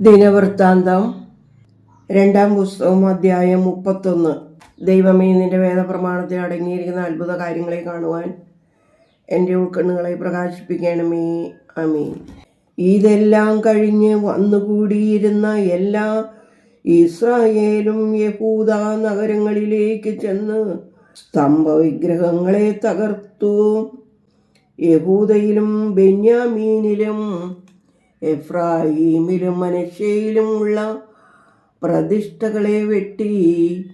ദിനവൃത്താന്തം രണ്ടാം പുസ്തകം അധ്യായം മുപ്പത്തൊന്ന്. ദൈവമേ നിന്റെ വേദപ്രമാണത്തിൽ അടങ്ങിയിരിക്കുന്ന അത്ഭുത കാര്യങ്ങളെ കാണുവാൻ എന്റെ ഉൾക്കണ്ണുകളെ പ്രകാശിപ്പിക്കണമേ. അമീൻ ഇതെല്ലാം കഴിഞ്ഞ് വന്നുകൂടിയിരുന്ന എല്ലാ ഇസ്രായേലും യഹൂദ നഗരങ്ങളിലേക്ക് ചെന്ന് സ്തംഭ വിഗ്രഹങ്ങളെ തകർത്തു. യഹൂദയിലും ബെന്യാമീനിലും മനുഷ്യയിലും ഉള്ള പ്രതിഷ്ഠകളെ വെട്ടി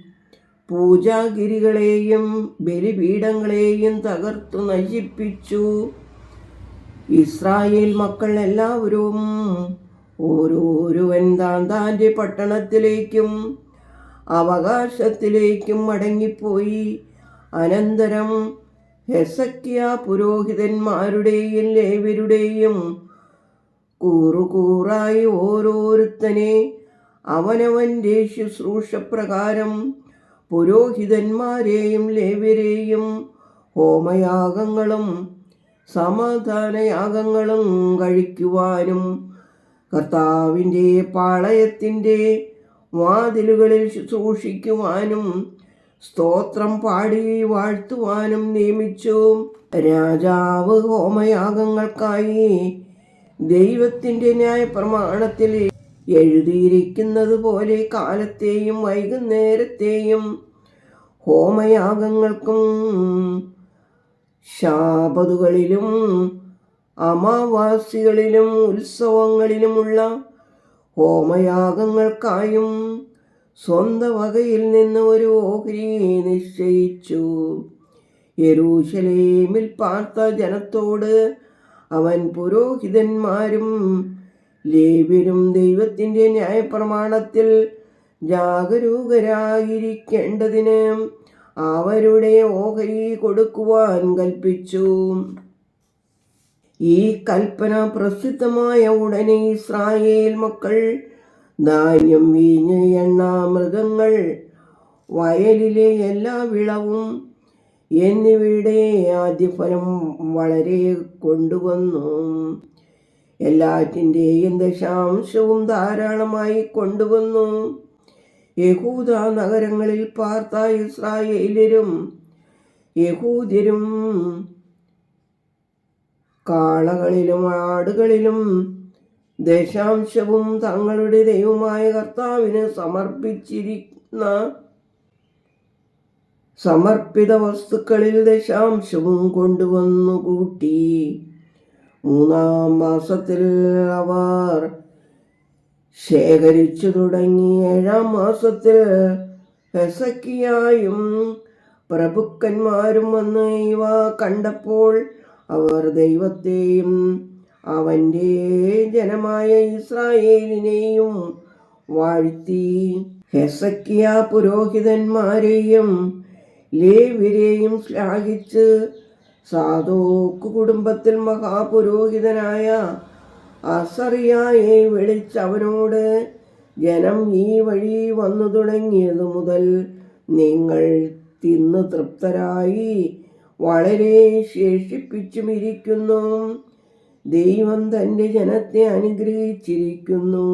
പൂജാഗിരികളെയും ബലിപീഠങ്ങളെയും തകർത്തു നശിപ്പിച്ചു. ഇസ്രായേൽ മക്കൾ എല്ലാവരും ഓരോരുവൻ താൻ പട്ടണത്തിലേക്കും അവകാശത്തിലേക്കും മടങ്ങിപ്പോയി. അനന്തരം ഹെസക്കിയ പുരോഹിതന്മാരുടെയും ലേവരുടെയും കൂറുകൂറായി ഓരോരുത്തനെ. അവനവന്റെ ശുശ്രൂഷപ്രകാരം പുരോഹിതന്മാരെയും ലേവ്യരെയും ഹോമയാഗങ്ങളും സമാധാനയാഗങ്ങളും കഴിക്കുവാനും കർത്താവിന്റെ പാളയത്തിന്റെ വാതിലുകളിൽ ശുശ്രൂഷിക്കുവാനും സ്തോത്രം പാടി വാഴ്ത്തുവാനും നിയമിച്ചു. രാജാവ് ഹോമയാഗങ്ങൾക്കായി ദൈവത്തിന്റെ ന്യായപ്രമാണത്തിൽ എഴുതിയിരിക്കുന്നത് പോലെ കാലത്തെയും വൈകുന്നേരത്തെയും ഹോമയാഗങ്ങൾക്കും ശാപതുകളിലും അമാവാസികളിലും ഉത്സവങ്ങളിലുമുള്ള ഹോമയാഗങ്ങൾക്കായും സ്വന്തം വകയിൽ നിന്ന് ഒരു ഓഹരി നിശ്ചയിച്ചു. യെരൂശലേമിൽ പാർത്ത ജനത്തോട് അവൻ പുരോഹിതന്മാരും ലേവ്യരും ദൈവത്തിന്റെ ന്യായപ്രമാണത്തിൽ ജാഗരൂകരായിരിക്കേണ്ടതിന് അവരുടെ ഓഹരി കൊടുക്കുവാൻ കൽപ്പിച്ചു. ഈ കൽപ്പന പ്രസിദ്ധമായ ഉടനെ ഇസ്രായേൽ മക്കൾ ധാന്യം വീഞ്ഞ് എണ്ണ മൃഗങ്ങൾ വയലിലെ എല്ലാ വിളവും എന്നിവയുടെ ആദ്യഫലം വളരെ കൊണ്ടുവന്നു. എല്ലാറ്റിന്റെയും ദശാംശവും ധാരാളമായി കൊണ്ടുവന്നു. യഹൂദ നഗരങ്ങളിൽ പാർത്ത ഇസ്രായേലരും യഹൂദരും കാളകളിലും ആടുകളിലും ദശാംശവും തങ്ങളുടെ ദൈവമായ കർത്താവിന് സമർപ്പിച്ചിരിക്കുന്ന സമർപ്പിത വസ്തുക്കളിൽ ദശാംശവും കൊണ്ടുവന്നു കൂട്ടി. മൂന്നാം മാസത്തിൽ അവർ ശേഖരിച്ചു തുടങ്ങി. ഏഴാം മാസത്തിൽ ഹെസക്കിയായും പ്രഭുക്കന്മാരും വന്ന് ഇവ കണ്ടപ്പോൾ അവർ ദൈവത്തെയും അവന്റെ ജനമായ ഇസ്രായേലിനെയും വാഴ്ത്തി. ഹെസക്കിയ പുരോഹിതന്മാരെയും ലേവ്യരെയും ശ്ലാഘിച്ച് സാധോക്ക് കുടുംബത്തിൽ മഹാപുരോഹിതനായ അസറിയായെ വിളിച്ചവനോട് ജനം ഈ വഴി വന്നു തുടങ്ങിയതു മുതൽ നിങ്ങൾ തിന്ന് തൃപ്തരായി വളരെ ശേഷിപ്പിച്ചുമിരിക്കുന്നു. ദൈവം തന്റെ ജനത്തെ അനുഗ്രഹിച്ചിരിക്കുന്നു.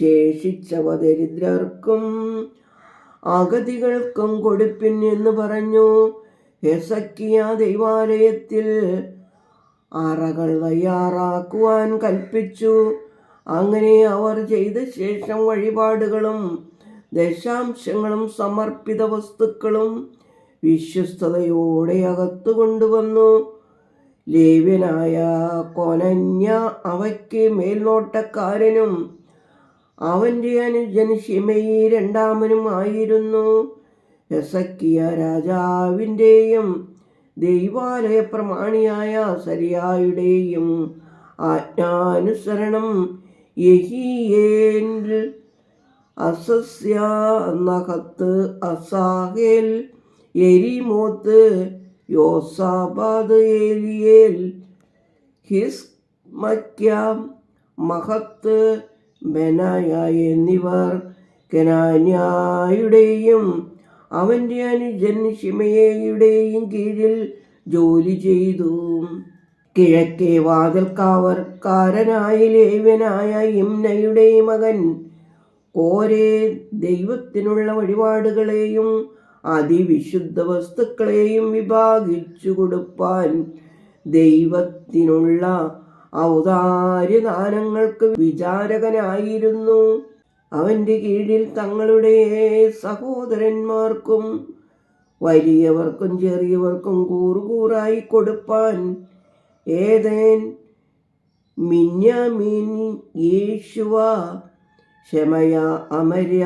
ശേഷിച്ചവ ദരിദ്രർക്കും അഗതികൾക്കും കൊടുപ്പിൻ എന്ന് പറഞ്ഞു. ഹെസക്കിയ ദൈവാലയത്തിൽ അറകൾ തയ്യാറാക്കുവാൻ കൽപ്പിച്ചു. അങ്ങനെ അവർ ചെയ്ത ശേഷം വഴിപാടുകളും ദശാംശങ്ങളും സമർപ്പിത വസ്തുക്കളും വിശ്വസ്തയോടെ അകത്തു കൊണ്ടുവന്നു. ലേവ്യനായ കൊനഞ്ഞ അവയ്ക്ക് മേൽനോട്ടക്കാരനും അവന്റെ രണ്ടാമനും ആയിരുന്നു. എസക്കിയ രാജാവിന്റെയും ദൈവാലയ പ്രമാണിയായ സരിയായുടെയും ആജ്ഞാനുസരണം Jehiel Azaziah Nahath Asahel Jerimoth Jozabad Eliel Ismachiah Mahath Benaiah എന്നിവർ കനാന്യായുടെയും അവന്റെ അനുജൻ ഷിമയയുടെയും കീഴിൽ ജോലി ചെയ്തു. കിഴക്കേ വാതിൽക്കാവർക്കാരനായ ലേവ്യനായ ഇംനയുടെ മകൻ ഓരേ ദൈവത്തിനുള്ള വഴിപാടുകളെയും അതിവിശുദ്ധ വസ്തുക്കളെയും വിഭാഗിച്ചു കൊടുപ്പാൻ ദൈവത്തിനുള്ള ഔദാര്യദാനങ്ങൾക്ക് വിചാരകനായിരുന്നു. അവന്റെ കീഴിൽ തങ്ങളുടെ സഹോദരന്മാർക്കും വലിയവർക്കും ചെറിയവർക്കും കൂറുകൂറായി കൊടുപ്പാൻ ഏതേൻ മിന്യാമീൻ യേശുവ ശമയ അമര്യ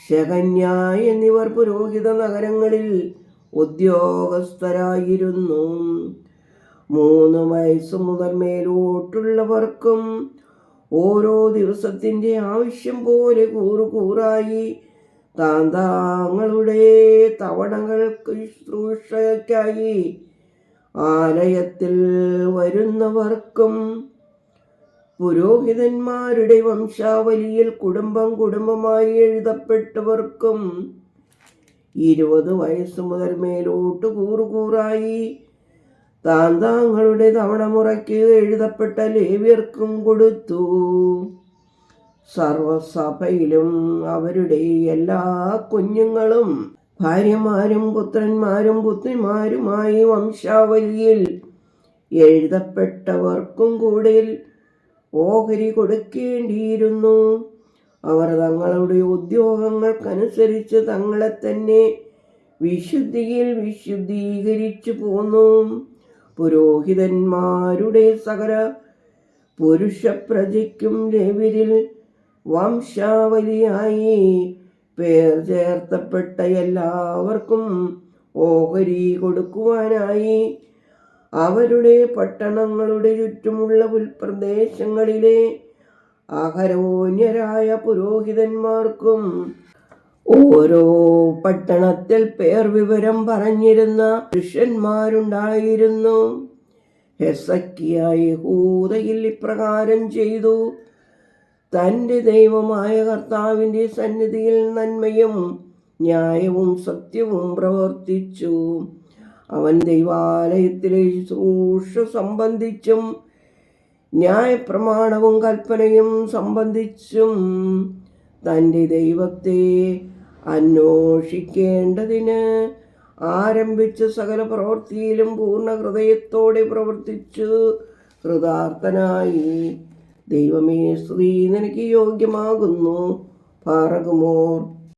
ശകന്യ എന്നിവർ പുരോഹിത നഗരങ്ങളിൽ ഉദ്യോഗസ്ഥരായിരുന്നു. മൂന്ന് വയസ്സ് മുതൽ മേലോട്ടുള്ളവർക്കും ഓരോ ദിവസത്തിന്റെ ആവശ്യം പോലെ കൂറുകൂറായി താന്താങ്ങളുടെ തവണകൾക്ക് ശുശ്രൂഷയ്ക്കായി ആലയത്തിൽ വരുന്നവർക്കും പുരോഹിതന്മാരുടെ വംശാവലിയിൽ കുടുംബം കുടുംബമായി എഴുതപ്പെട്ടവർക്കും ഇരുപത് വയസ്സ് മുതൽ മേലോട്ട് കൂറുകൂറായി താന്താങ്ങളുടെ തവണ മുറയ്ക്ക് എഴുതപ്പെട്ട ലേവ്യർക്കും കൊടുത്തു. സർവസഭയിലും അവരുടെ എല്ലാ കുഞ്ഞുങ്ങളും ഭാര്യമാരും പുത്രന്മാരും പുത്രിമാരുമായി വംശാവലിയിൽ എഴുതപ്പെട്ടവർക്കും കൂടെ ഓഹരി കൊടുക്കേണ്ടിയിരുന്നു. അവർ തങ്ങളുടെ ഉദ്യോഗങ്ങൾക്കനുസരിച്ച് തങ്ങളെ തന്നെ വിശുദ്ധിയിൽ വിശുദ്ധീകരിച്ചു പോന്നു. പുരോഹിതന്മാരുടെ സകല പുരുഷപ്രജയ്ക്കും ലവിരിൽ വംശാവലിയായി പേർ ചേർത്തപ്പെട്ട എല്ലാവർക്കും ഓഹരി കൊടുക്കുവാനായി അവരുടെ പട്ടണങ്ങളുടെ ചുറ്റുമുള്ള ഉൾപ്രദേശങ്ങളിലെ അഹരോന്യരായ പുരോഹിതന്മാർക്കും ഓരോ പട്ടണത്തിൽ പേർ വിവരം പറഞ്ഞിരുന്ന പുരുഷന്മാരുണ്ടായിരുന്നു. ഹെസക്കിയായി ഹൂതയിൽ ഇപ്രകാരം ചെയ്തു തന്റെ ദൈവമായ കർത്താവിന്റെ സന്നിധിയിൽ നന്മയും ന്യായവും സത്യവും പ്രവർത്തിച്ചു. അവൻ ദൈവാലയത്തിലെ ശുശ്രൂഷ സംബന്ധിച്ചും ന്യായപ്രമാണവും കൽപ്പനയും സംബന്ധിച്ചും തന്റെ ദൈവത്തെ അന്വേഷിക്കേണ്ടതിന് ആരംഭിച്ച സകല പ്രവൃത്തിയിലും പൂർണ ഹൃദയത്തോടെ പ്രവർത്തിച്ചു. കൃതാർത്ഥനായി ദൈവമേ സ്ത്രീ നിനക്ക് യോഗ്യമാകുന്നു. പാറകുമോർ